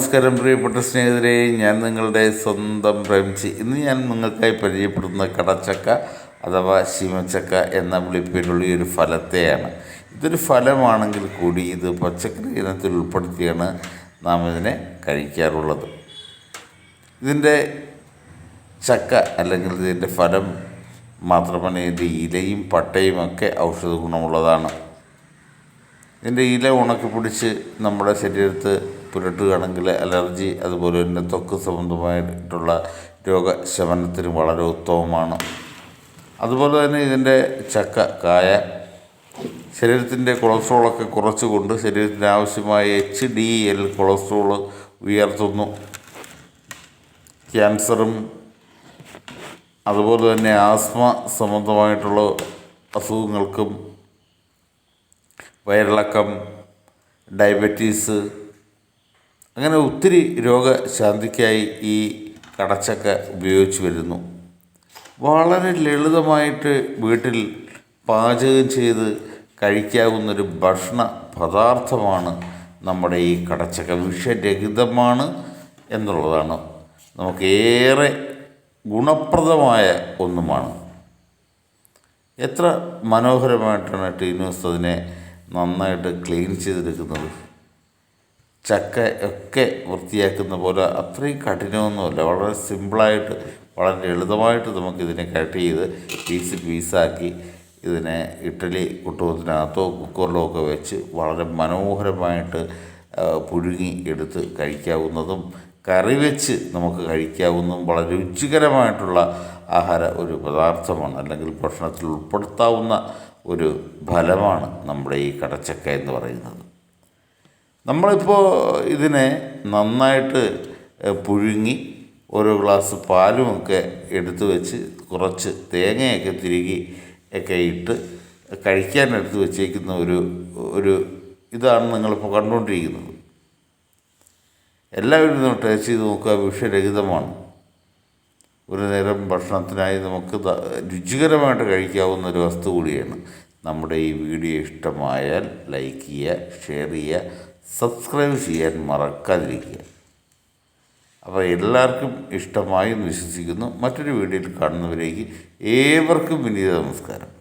നമസ്കാരം പ്രിയപ്പെട്ട സ്നേഹിതരെ. ഞാൻ നിങ്ങളുടെ സ്വന്തം പ്രേംജി ഇന്ന് ഞാൻ നിങ്ങൾക്കായി പരിചയപ്പെടുന്ന കടച്ചക്ക അഥവാ ശിമച്ചക്ക എന്ന വിളിപ്പേരുള്ള ഒരു ഫലത്തെയാണ്. ഇതൊരു ഫലമാണെങ്കിൽ കൂടി ഇത് പച്ചക്കറി ഇനത്തിൽ ഉൾപ്പെടുത്തിയാണ് നാം ഇതിനെ കഴിക്കാറുള്ളത്. ഇതിന്റെ ചക്ക അല്ലെങ്കിൽ ഇതിന്റെ ഫലം മാത്രമല്ല ഇതിന്റെ ഇലയും പട്ടയും ഒക്കെ ഔഷധ ഗുണമുള്ളതാണ് ഇതിന്റെ ഇല ഉണക്കി പിടിച്ച് നമ്മുടെ ശരീരത്ത് പുരട്ടുകയാണെങ്കിൽ അലർജി അതുപോലെ തന്നെ ത്വക്ക് സംബന്ധമായിട്ടുള്ള രോഗശമനത്തിന് വളരെ ഉത്തമമാണ്. അതുപോലെ തന്നെ ഇതിന്റെ ചക്ക കായ ശരീരത്തിന്റെ കൊളസ്ട്രോളൊക്കെ കുറച്ചുകൊണ്ട് ശരീരത്തിന് ആവശ്യമായ എച്ച് ഡി എൽ കൊളസ്ട്രോൾ ഉയർത്തുന്നു. ക്യാൻസറും അതുപോലെ തന്നെ ആസ്മ സംബന്ധമായിട്ടുള്ള അസുഖങ്ങൾക്കും വയറിളക്കം ഡയബറ്റീസ് അങ്ങനെ ഒത്തിരി രോഗശാന്തിക്കായി ഈ കടച്ചക്ക ഉപയോഗിച്ച് വരുന്നു. വളരെ ലളിതമായിട്ട് വീട്ടിൽ പാചകം ചെയ്ത് കഴിക്കാവുന്നൊരു ഭക്ഷണ പദാർത്ഥമാണ് നമ്മുടെ ഈ കടച്ചക്ക. വിഷരഹിതമാണ് എന്നുള്ളതാണ്. നമുക്കേറെ ഗുണപ്രദമായ ഒന്നുമാണ്. എത്ര മനോഹരമായിട്ടാണ് ടീനൂസ് അതിനെ നന്നായിട്ട് ക്ലീൻ ചെയ്തെടുക്കുന്നത്. ചക്ക ഒക്കെ വൃത്തിയാക്കുന്ന പോലെ അത്രയും കഠിനമൊന്നുമല്ല. വളരെ സിമ്പിളായിട്ട് വളരെ ലളിതമായിട്ട് നമുക്കിതിനെ കട്ട് ചെയ്ത് പീസ് പീസാക്കി ഇതിനെ ഇഡ്ഡലി കുട്ടുകത്തിനകത്തോ കുക്കറിലോ ഒക്കെ വെച്ച് വളരെ മനോഹരമായിട്ട് പുഴുങ്ങി എടുത്ത് കഴിക്കാവുന്നതും കറി വെച്ച് നമുക്ക് കഴിക്കാവുന്നതും വളരെ രുചികരമായിട്ടുള്ള ആഹാര ഒരു പദാർത്ഥമാണ്. അല്ലെങ്കിൽ ഭക്ഷണത്തിൽ ഉൾപ്പെടുത്താവുന്ന ഒരു ഫലമാണ് നമ്മുടെ ഈ കടച്ചക്ക എന്ന് പറയുന്നത്. നമ്മളിപ്പോൾ ഇതിനെ നന്നായിട്ട് പുഴുങ്ങി ഓരോ ഗ്ലാസ് പാലുമൊക്കെ എടുത്തു വെച്ച് കുറച്ച് തേങ്ങയൊക്കെ തിരികെ ഒക്കെ ഇട്ട് കഴിക്കാൻ എടുത്ത് വെച്ചേക്കുന്ന ഒരു ഒരു ഇതാണ് നിങ്ങളിപ്പോൾ കണ്ടുകൊണ്ടിരിക്കുന്നത്. എല്ലാവരും ഒന്ന് ടേസ്റ്റ് ചെയ്ത് നോക്കുക വിഷരഹിതമാണ്. ഒരു നേരം ഭക്ഷണത്തിനായി നമുക്ക് രുചികരമായിട്ട് കഴിക്കാവുന്ന ഒരു വസ്തു കൂടിയാണ്. നമ്മുടെ ഈ വീഡിയോ ഇഷ്ടമായാൽ ലൈക്ക് ചെയ്യുക ഷെയർ ചെയ്യുക സബ്സ്ക്രൈബ് ചെയ്യാൻ മറക്കാതിരിക്കുക. അപ്പോൾ എല്ലാവർക്കും ഇഷ്ടമായി വിശ്വസിക്കുന്നു. മറ്റൊരു വീഡിയോയിൽ കാണുന്നവരേക്ക് ഏവർക്കും വിനീത നമസ്കാരം.